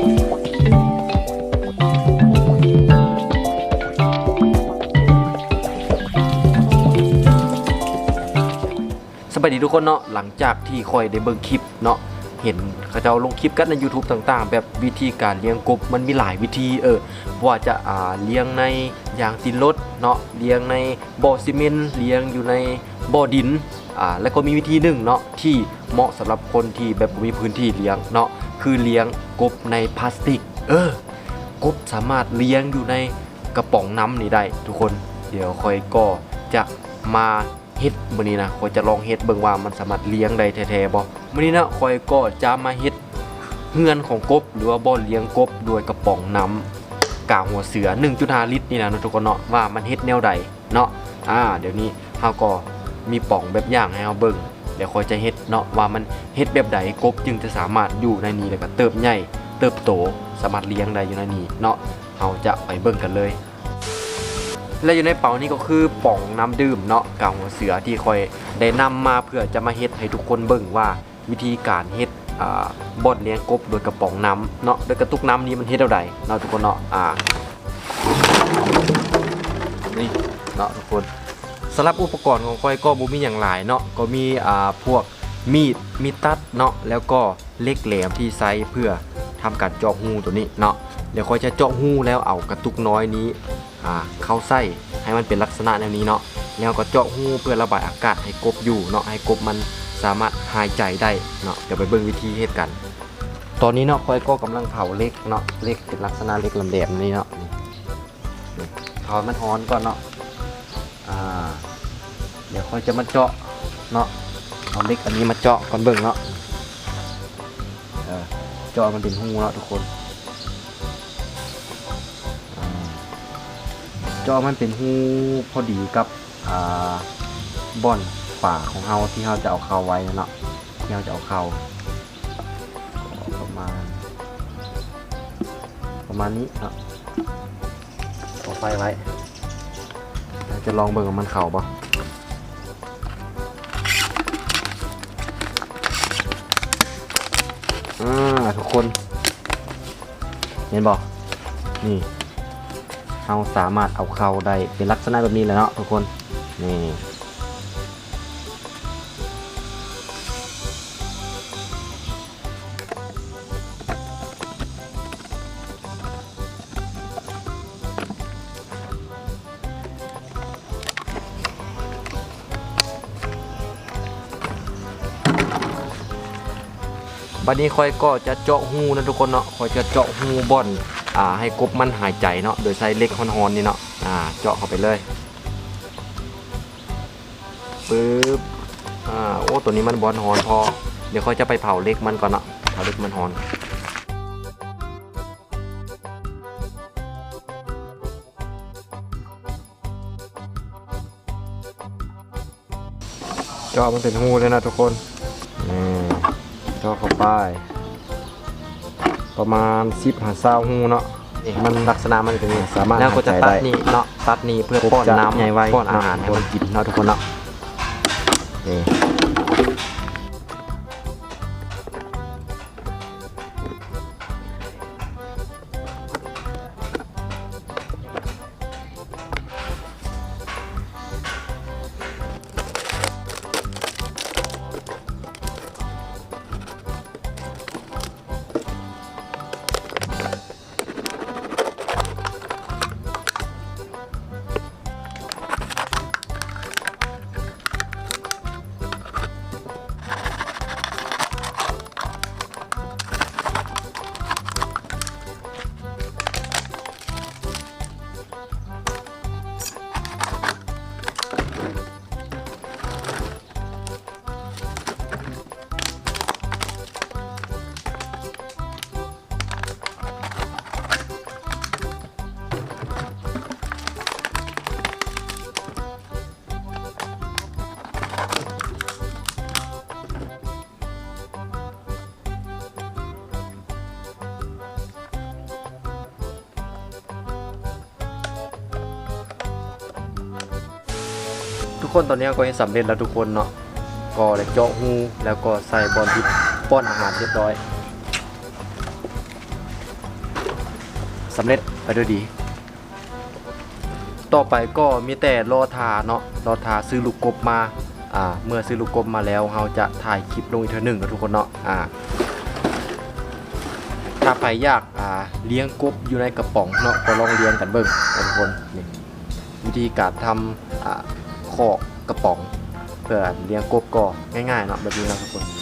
สวัสดีทุกคนเนาะหลังจากที่คอยได้เบิ่งคลิปเนาะ เห็นเขาเจ้าลงคลิปกันใน YouTube ต่างๆ แบบวิธีการเลี้ยงกบมันมีหลายวิธีเออว่าจะอ่าเลี้ยงในยางตินรถเนาะเลี้ยงในบ่อซีเมนต์เลี้ยงอยู่ในบ่อดินอ่าแล้วก็มีวิธีหนึ่งเนาะที่เหมาะสำหรับคนที่แบบมีพื้นที่เลี้ยงเนาะคือเลี้ยงกบในพลาสติก เออกบสามารถเลี้ยงอยู่ในกระป๋องน้ำนี่ได้ทุกคน เดี๋ยวคอยก็จะมา เฮ็ดมื้อนี้นะคอยจะลองเฮ็ดเบิ่งว่ามันสามารถเลี้ยงได้แท้ๆบ่มื้อนี้นะคอยก็จะมาเฮ็ดเฮือนของกบหรือว่าบ่อเลี้ยงกบด้วยกระป๋องน้ำกาหัวเสือ 1.5 ลิตรนี่นะทุกคนเนาะว่ามันเฮ็ดแนวใดเนาะอ่าเดี๋ยวนี้เฮาก็มีป่องแบบอย่างให้เฮาเบิ่งเดี๋ยวคอยจะเฮ็ดเนาะว่ามันเฮ็ดแบบใดกบจึงจะสามารถอยู่ในนี้แล้วก็เติบใหญ่เติบโตสามารถเลี้ยงได้อยู่ในนี้เนาะเฮาจะไปเบิ่งกันเลย และอยู่ในเป๋านี้ก็คือป่องน้ำดื่มเนาะกาวหัวเสือที่คอยได้นำมาเพื่อจะมาเฮ็ดให้ทุกคนเบิ่งว่าวิธีการเฮ็ดบ่อนเลี้ยงกบโดยกระป๋องน้ำเนาะโดยกระตุกน้ำนี้มันเฮ็ดเอาใดเนาะทุกคนเนาะอ่านี่เนาะทุกคนสำหรับอุปกรณ์ของคอยก็บ่มีอย่างหลายเนาะก็มีอ่าพวกมีดมีดตัดเนาะแล้วก็เล็กแหลมที่ใช้เพื่อทำการเจาะหูตัวนี้เนาะ เดี๋ยวคอยจะเจาะหูแล้วเอากระตุกน้อยนี้เข้าไส้ให้มันเป็นลักษณะแนวนี้เนาะแล้วก็เจาะหูเพื่อระบายอากาศให้กบอยู่เนาะให้กบมันสามารถหายใจได้เนาะเดี๋ยวไปเบิ่งวิธีเฮ็ดกัน ตอนนี้เนาะคอยก็กำลังเผาเล็กเนาะเล็กเป็นลักษณะเล็กลำแดมนี่เนาะนี่นี่เผามันฮ้อนก่อนเนาะเดี๋ยวค่อยจะมาเจาะเนาะเอาเล็กอันนี้มาเจาะก่อนเบิ่งเนาะเออเจาะมันเป็นหูเนาะทุกคน อมันเป็นหูพอดีกับอ่าบ่อนฝาของเฮาที่เฮาจะเอาเข้าไว้เนาะที่เฮาจะเอาเข้าประมาณ ประมาณนี้เนาะเอาไฟไว้จะลองเบิ่งมันเข่าปะอ่าทุกคน เห็นบ่นี่ เราสามารถเอาเข้าได้เป็นลักษณะแบบนี้เลยเนาะทุกคนนี่บัดนี้คอยก็จะเจาะหูนะทุกคนเนาะคอยจะเจาะหูบ่อน อ่าให้กบมันหายใจเนาะโดยใช้เล็กฮอนๆนี่เนาะอ่าเจาะเข้าไปเลยปึ๊บอ่าโอ้ตัวนี้มันบอลฮอนพอ เดี๋ยวเขาจะไปเผาเล็กมันก่อนเนาะเผาเล็กมันฮอนเจาะมันเป็นหูเลยนะทุกคนนี่เจาะเข้าไป ประมาณสิบหาซาวหูเนาะนี่มันลักษณะมันเป็นอย่างนี้สามารถแล้วก็จะตัดนี่เนาะตัดนี่เพื่อป้อนน้ำใหญ่ไว้ป้อนอาหารให้มันกินเนาะทุกคนเนาะนี่ ทุกคนตอนนี้ก็ยังสำเร็จแล้วทุกคนเนาะก็ได้เจาะหูแล้วก็ใส่บอลดิบป้อนอาหารเรียบร้อยสำเร็จไปด้วยดี ต่อไปก็มีแต่รอทาเนาะรอทาซื้อลูกกบมาอ่าเมื่อซื้อลูกกบมาแล้วเราจะถ่ายคลิปลงอีกเทอหนึ่งนะทุกคนเนาะอ่าถ้าใครอยากอ่าเลี้ยงกบอยู่ในกระป๋องเนาะก็ลองเลี้ยงกันเบิ่งทุกคนนี่วิธีการทำอ่า อกกระป๋องเพื่อเลี้ยงกบก็ง่ายๆเนาะแบบนี้นะทุกคน